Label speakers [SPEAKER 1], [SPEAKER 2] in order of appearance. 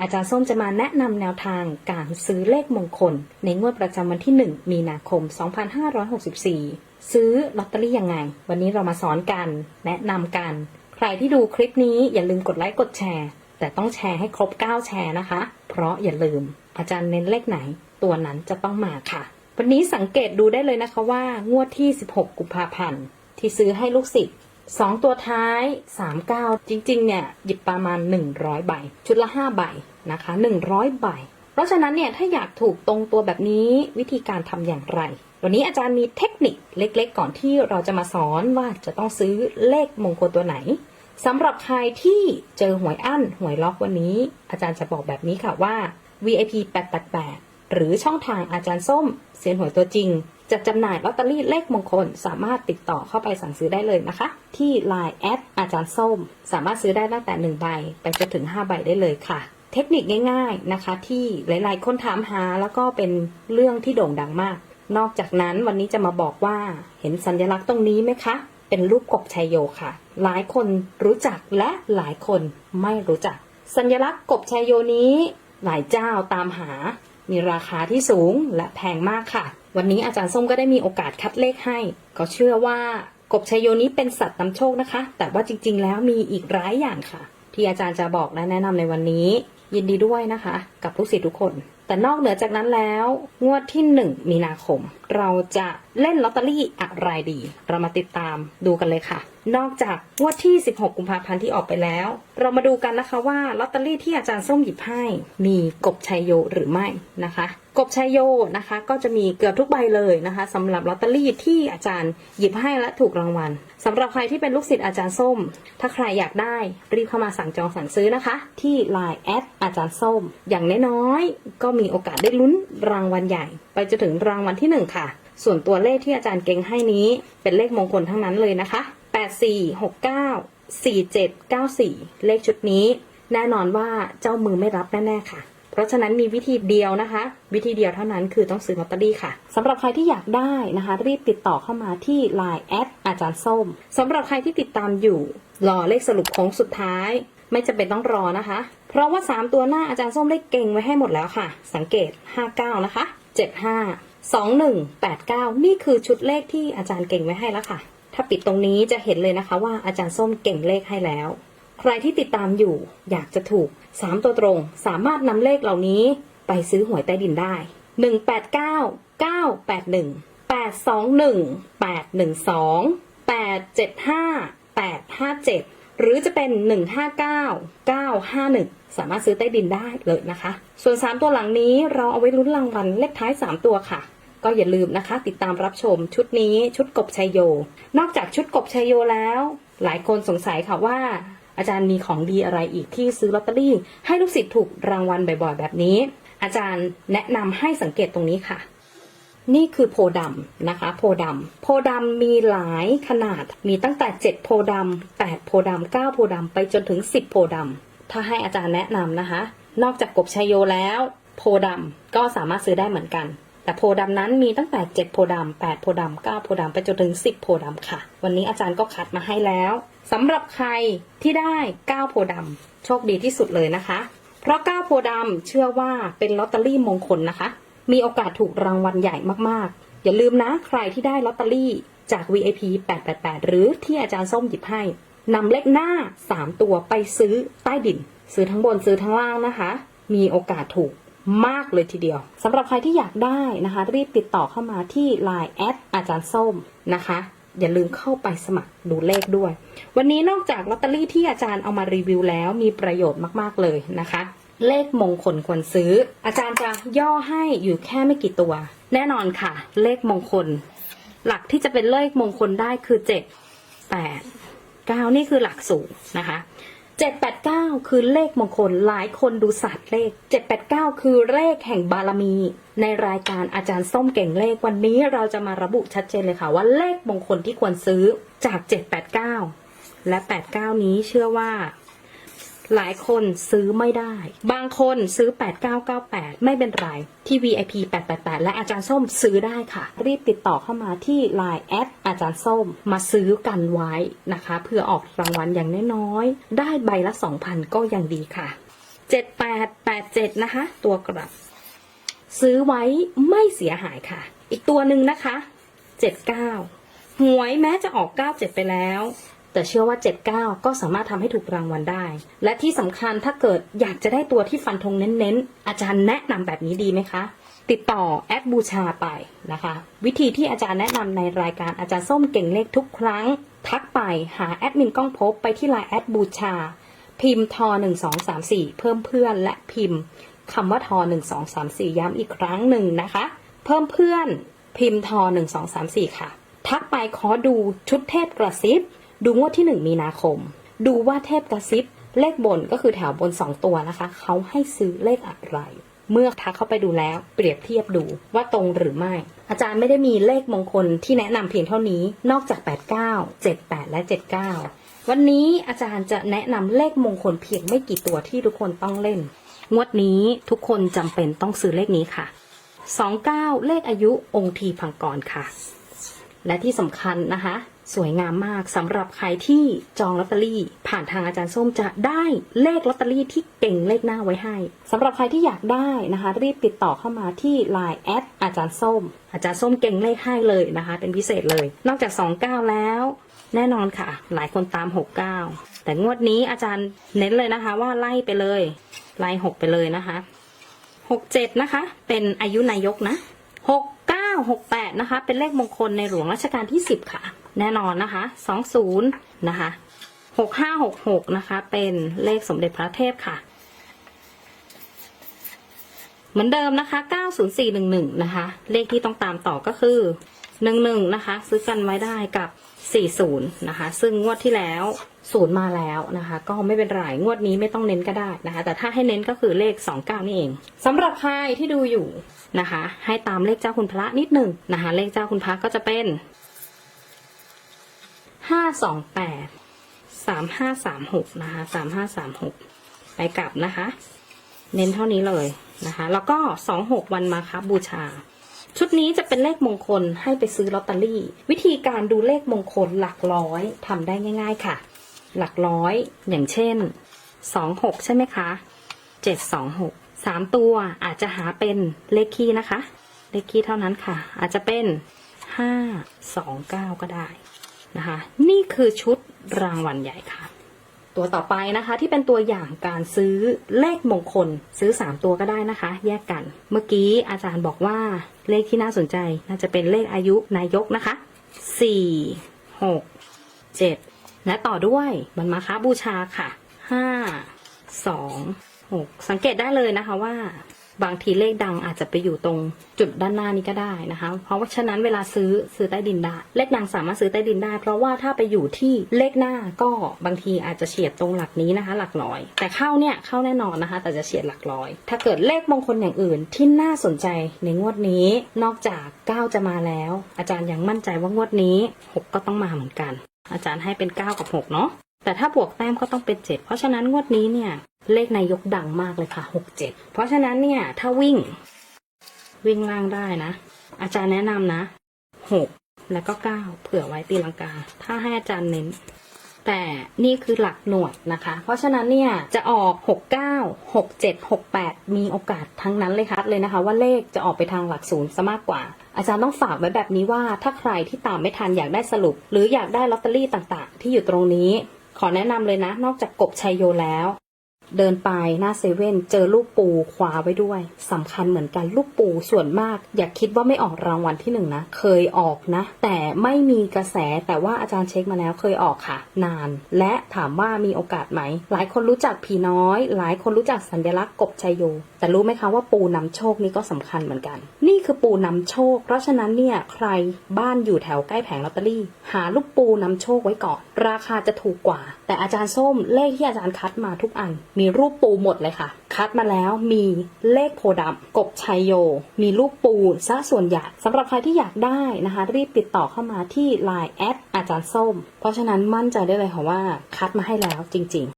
[SPEAKER 1] อาจารย์ส้มจะมาแนะนำแนวทางการซื้อเลขมงคล ในงวดประจำวันที่ 1 มีนาคม 2564 ซื้อลอตเตอรี่ยังไง วันนี้เรามาสอนกัน แนะนำกัน ใครที่ดูคลิปนี้อย่าลืมกดไลค์กดแชร์ แต่ต้องแชร์ให้ครบ 9 แชร์นะคะ เพราะอย่าลืม อาจารย์เน้นเลขไหน ตัวนั้นจะต้องมาค่ะ วันนี้สังเกตดูได้เลยนะคะว่างวดที่ 16 กุมภาพันธ์ที่ซื้อให้ลูกศิษย์ สองตัวท้าย39จริง ๆ เนี่ย หยิบประมาณ100ใบ ชุดละ5ใบนะคะ100ใบ เพราะฉะนั้นเนี่ย ถ้าอยากถูกตรงตัวแบบนี้วิธีการทำอย่างไร วันนี้อาจารย์มีเทคนิคเล็กๆ ก่อนที่เราจะมาสอนว่าจะต้องซื้อเลขมงคลตัวไหนสำหรับใครที่เจอหวยอั้นหวยล็อกวันนี้ อาจารย์จะบอกแบบนี้ค่ะว่า VIP 888 หรือช่องทางอาจารย์ส้มเสียนหวยตัวจริง จะจำหน่ายลอตเตอรี่เลขมงคล สามารถติดต่อเข้าไปสั่งซื้อได้เลยนะคะ ที่ Line แอดอาจารย์ส้ม สามารถซื้อได้ตั้งแต่ 1 ใบ ไปจนถึง 5 ใบได้เลยค่ะ เทคนิคง่าย ๆนะคะ ที่หลายๆ คนถามหาแล้วก็เป็นเรื่องที่โด่งดังมาก นอกจากนั้นวันนี้จะมาบอกว่าเห็นสัญลักษณ์ตรงนี้ไหมคะ เป็นรูปกบชัยโยค่ะ หลายคนรู้จักและหลายคนไม่รู้จัก สัญลักษณ์กบชัยโยนี้ หลายเจ้าตามหา มีราคาที่สูงและแพงมากค่ะ วันนี้อาจารย์ส้มก็ได้มีโอกาสคัดเลขให้ ก็เชื่อว่ากบชัยโยนี้เป็นสัตว์นำโชคนะคะ แต่ว่าจริง ๆ แล้วมีอีกหลายอย่างค่ะ ที่อาจารย์จะบอกและแนะนำในวันนี้ ยินดีด้วยนะคะ กับลูกศิษย์ทุกคน แต่นอกเหนือจากนั้นแล้ว งวดที่ 1 มีนาคม เราจะเล่นลอตเตอรี่อะไรดี เรามาติดตามดูกันเลยค่ะ นอกจากงวดที่ 16 กุมภาพันธ์ที่ออกไปแล้ว เรามาดูกันนะคะว่าลอตเตอรี่ที่อาจารย์ส้มหยิบให้ มีกบชัยโยหรือไม่นะคะ กบชัยโยนะคะ ก็จะมีเกือบทุกใบเลยนะคะสำหรับลอตเตอรี่ที่อาจารย์หยิบให้และถูกรางวัลสำหรับใครที่เป็นลูกศิษย์อาจารย์ส้ม ถ้าใครอยากได้รีบเข้ามาสั่งจองสั่งซื้อนะคะ ที่ Line แอดอาจารย์ส้ม อย่างน้อยๆก็มีโอกาสได้ลุ้นรางวัลใหญ่ ไปจนถึงรางวัลที่หนึ่งค่ะ ส่วนตัวเลขที่อาจารย์เก่งให้นี้ เป็นเลขมงคลทั้งนั้นเลยนะคะ 8469 4794 เลขชุดนี้ แน่นอนว่าเจ้ามือไม่รับแน่ๆค่ะ เพราะฉะนั้นมีวิธีเดียวนะคะ วิธีเดียวเท่านั้นคือต้องซื้อลอตเตอรี่ค่ะสำหรับใครที่อยากได้นะคะ รีบติดต่อเข้ามาที่ Line แอดอาจารย์ส้มสำหรับใครที่ติดตามอยู่ รอเลขสรุปโค้งสุดท้าย ไม่จำเป็นต้องรอนะคะ เพราะว่า 3 ตัวหน้าอาจารย์ส้มได้เก่งไว้ให้หมดแล้วค่ะ สังเกต 59 นะคะ 75 2189 นี่คือชุดเลขที่อาจารย์เก่งไว้ให้แล้วค่ะ ถ้าปิดตรงนี้จะเห็นเลยนะคะว่าอาจารย์ส้มเก่งเลขให้แล้ว ใครที่ติดตามอยู่อยากจะถูก 3 ตัวตรง สามารถนำเลขเหล่านี้ไปซื้อหวยใต้ดินได้ 189 981 821 812 875 857 หรือจะเป็น 159 951 สามารถซื้อใต้ดินได้เลยนะคะ ส่วน 3 ตัวหลังนี้เราเอาไว้ลุ้นรางวัลเลขท้าย 3 ตัวค่ะ ก็อย่าลืมนะคะ ติดตามรับชมชุดนี้ชุดกบชัยโย นอกจากชุดกบชัยโยแล้ว หลายคนสงสัยค่ะว่า อาจารย์มีของดีอะไรอีกที่ซื้อลอตเตอรี่ ให้ลูกศิษย์ถูกรางวัลบ่อยๆ แบบนี้ อาจารย์แนะนำให้สังเกตตรงนี้ค่ะนี่คือโพธิ์ดำนะคะ โพธิ์ดำโพดำมีหลายขนาดมีตั้งแต่ 7 โพธิ์ดำ8 โพธิ์ดำ9 โพธิ์ดำไปจนถึง 10 โพธิ์ดำ ถ้าให้อาจารย์แนะนำนะคะ นอกจากกบชัยโยแล้ว โพธิ์ดำก็สามารถซื้อได้เหมือนกัน แต่โพธิ์ดำนั้นมีตั้งแต่ 7 โพธิ์ดำ8 โพธิ์ดำ9 โพธิ์ดำไปจนถึง 10 โพธิ์ดำค่ะ วันนี้อาจารย์ก็คัดมาให้แล้วสำหรับใครที่ได้ 9 โพธิ์ดำโชคดีที่สุดเลยนะคะ เพราะ 9 โพธิ์ดำเชื่อว่าเป็นลอตเตอรี่มงคลนะคะ มีโอกาสถูกรางวัลใหญ่มากๆ อย่าลืมนะใครที่ได้ลอตเตอรี่จาก VIP 888 หรือที่อาจารย์ส้มหยิบให้ นำเลขหน้า 3 ตัวไปซื้อใต้ดิน ซื้อทั้งบนซื้อทั้งล่างนะคะ มีโอกาสถูกมากเลยทีเดียวสำหรับใครที่อยากได้นะคะ รีบติดต่อเข้ามาที่ Line แอดอาจารย์ส้มนะคะ อย่าลืมเข้าไปสมัครดูเลขด้วย วันนี้นอกจากลอตเตอรี่ที่อาจารย์เอามารีวิวแล้วมีประโยชน์มากๆเลยนะคะ เลขมงคลควรซื้อ อาจารย์จะย่อให้อยู่แค่ไม่กี่ตัว แน่นอนค่ะ เลขมงคล หลักที่จะเป็นเลขมงคลได้คือเจ็ ดแปดเก้านี่คือหลักสูตรนะคะเจ็ดแปดเก้าคือเลขมงคลหลายคนดูศาสตร์เลขเจ็ดแปดเก้าคือเลขแห่งบารมี ในรายการอาจารย์ส้มเก่งเลขวันนี้เราจะมาระบุชัดเจนเลยค่ะว่าเลขมงคลที่ควรซื้อจากเจ็ดแปดเก้าและแปดเก้านี้เชื่อว่า หลายคนซื้อไม่ได้ บางคนซื้อ 8998 ไม่เป็นไร ที่ VIP 888 และอาจารย์ส้มซื้อได้ค่ะ รีบติดต่อเข้ามาที่ Line แอดอาจารย์ส้มมาซื้อกันไว้นะคะเพื่อออกรางวัลอย่างน้อยๆ ได้ใบละ 2,000 ก็ยังดีค่ะ 7887 นะคะ ตัวกลับ ซื้อไว้ไม่เสียหายค่ะ อีกตัวหนึ่งนะคะ 79 หวยแม้จะออก 97 ไปแล้ว แต่เชื่อว่า 79 ก็สามารถทำให้ถูกรางวัลได้ และที่สำคัญถ้าเกิดอยากจะได้ตัวที่ฟันธงเน้นๆ อาจารย์แนะนำแบบนี้ดีไหมคะ ติดต่อแอดบูชาไปนะคะ วิธีที่อาจารย์แนะนำในรายการอาจารย์ส้มเก่งเลขทุกครั้ง ทักไปหาแอดมินก้องพบไปที่ไลน์แอดบูชา พิมพ์ทอ1234 เพิ่มเพื่อนและพิมพ์คำว่าทอ1234 ย้ำอีกครั้งหนึ่งนะคะ เพิ่มเพื่อนพิมพ์ทอ1234 ค่ะ ทักไปขอดูชุดเทพกระซิบ ดูงวดที่ 1 มีนาคม ดูว่าเทพกระซิบเลขบนก็คือแถวบน 2 ตัวนะคะ เขาให้ซื้อเลขอะไร เมื่อทักเข้าไปดูแล้วเปรียบเทียบดูว่าตรงหรือไม่ อาจารย์ไม่ได้มีเลขมงคลที่แนะนำเพียงเท่านี้ นอกจาก 89 78 และ 79 วันนี้อาจารย์จะแนะนำเลขมงคลเพียงไม่กี่ตัวที่ทุกคนต้องเล่น งวดนี้ทุกคนจำเป็นต้องซื้อเลขนี้ค่ะ 29 เลขอายุองค์ทีพังกรค่ะ และที่สำคัญนะคะ สวยงามมากสำหรับใครที่จองลอตเตอรี่ ผ่านทางอาจารย์ส้มจะได้เลขลอตเตอรี่ที่เก่งเลขหน้าไว้ให้สำหรับใครที่อยากได้นะคะ รีบติดต่อเข้ามาที่ Line แอดอาจารย์ส้ม อาจารย์ส้มเก่งเลขให้เลยนะคะ เป็นพิเศษเลย นอกจาก 29 แล้ว แน่นอนค่ะ หลายคนตาม 69 แต่งวดนี้อาจารย์เน้นเลยนะคะ ว่าไล่ไปเลย ไล่6ไปเลยนะคะ67นะคะ เป็นอายุนายกนะ69 68นะคะ เป็นเลขมงคลในหลวงรัชกาลที่ 10 ค่ะ แน่นอนนะคะ20นะคะ6566นะคะเป็นเลขสมเด็จพระเทพค่ะ เหมือนเดิมนะคะ90411นะคะ เลขที่ต้องตามต่อก็คือ11นะคะ ซื้อกันไว้ได้กับ40นะคะ ซึ่งงวดที่แล้วศูนย์มาแล้วนะคะ ก็ไม่เป็นไร งวดนี้ไม่ต้องเน้นก็ได้นะคะ แต่ถ้าให้เน้นก็คือเลข 29 นี่เองสำหรับใครที่ดูอยู่นะคะ ให้ตามเลขเจ้าคุณพระนิดหนึ่งนะคะ เลขเจ้าคุณพระก็จะเป็น 528 3536นะคะ3536ไปกลับนะคะ เน้นเท่านี้เลยนะคะ แล้วก็26วันมาครับบูชา ชุดนี้จะเป็นเลขมงคลให้ไปซื้อลอตเตอรี่ วิธีการดูเลขมงคลหลักร้อยทำได้ง่าย ๆค่ะ หลักร้อยอย่างเช่น26ใช่ไหมคะ726 3ตัวอาจจะหาเป็นเลขคี่นะคะ เลขคี่เท่านั้นค่ะ อาจจะเป็น529ก็ได้ นะคะ นี่คือชุดรางวัลใหญ่ค่ะ ตัวต่อไปนะคะที่เป็นตัวอย่างการซื้อเลขมงคลซื้อ 3 ตัวก็ได้นะคะ แยกกัน เมื่อกี้อาจารย์บอกว่าเลขที่น่าสนใจ น่าจะเป็นเลขอายุนายกนะคะ 4 6 7 และต่อด้วยมันมาค้าบูชาค่ะ 5 2 6 สังเกตได้เลยนะคะว่า บางทีเลขดังอาจจะไปอยู่ตรงจุดด้านหน้านี้ก็ได้นะคะ เพราะว่าฉะนั้นเวลาซื้อซื้อใต้ดินได้ เลขดังสามารถซื้อใต้ดินได้ เพราะว่าถ้าไปอยู่ที่เลขหน้าก็บางทีอาจจะเฉียดตรงหลักนี้นะคะ หลักร้อย แต่เข้าเนี่ยเข้าแน่นอนนะคะ แต่จะเฉียดหลักร้อย ถ้าเกิดเลขมงคลอย่างอื่นที่น่าสนใจในงวดนี้ นอกจาก 9 จะมาแล้ว อาจารย์ยังมั่นใจว่างวดนี้ 6 ก็ต้องมาเหมือนกัน อาจารย์ให้เป็น 9 กับ 6 เนาะแต่ถ้าบวกแต้มก็ต้องเป็น 7 เพราะฉะนั้นงวดนี้เนี่ย เลขนายกดังมากเลยค่ะ6 7เจ็ดเพราะฉะนั้นเนี่ย ถ้าวิ่ง วิ่งล่างได้นะ อาจารย์แนะนำนะ6แล้วก็9เผื่อไว้ตีลังกา ถ้าให้อาจารย์เน้น แต่นี่คือหลักหน่วยนะคะ เพราะฉะนั้นเนี่ย จะออก 69 67 68 มีโอกาสทั้งนั้นเลยค่ะเลยนะคะ ว่าเลขจะออกไปทางหลักศูนย์ซะมากกว่า อาจารย์ต้องฝากไว้แบบนี้ว่าถ้าใครที่ตามไม่ทันอยากได้สรุป หรืออยากได้ลอตเตอรี่ต่างๆ ที่อยู่ตรงนี้ ขอแนะนำเลยนะ นอกจากกบชัยโยแล้ว เดินไปหน้าเซเว่นเจอลูกปูคว้าไว้ด้วยสำคัญเหมือนกันลูกปูส่วนมาก อย่าคิดว่าไม่ออกรางวัลที่หนึ่งนะเคยออกนะ แต่ไม่มีกระแสแต่ว่าอาจารย์เช็คมาแล้วเคยออกค่ะ นาน และถามว่ามีโอกาสไหม หลายคนรู้จักผีน้อย หลายคนรู้จักสัญลักษณ์กบชัยโย แต่รู้ไหมคะว่าปูนำโชคนี่ก็สำคัญเหมือนกัน นี่คือปูนำโชค เพราะฉะนั้นเนี่ยใครบ้านอยู่แถวใกล้แผงลอตเตอรี่ หาลูกปูนำโชคไว้ก่อน ราคาจะถูกกว่า แต่อาจารย์ส้มเลขที่อาจารย์คัดมาทุกอันมีรูปปูหมดเลยค่ะ คัดมาแล้วมีเลขโพดำกบชัยโย มีรูปปูซะส่วนใหญ่สำหรับใครที่อยากได้นะคะ รีบติดต่อเข้ามาที่ Line แอดอาจารย์ส้ม เพราะฉะนั้นมั่นใจได้เลยค่ะว่าคัดมาให้แล้วจริง ๆ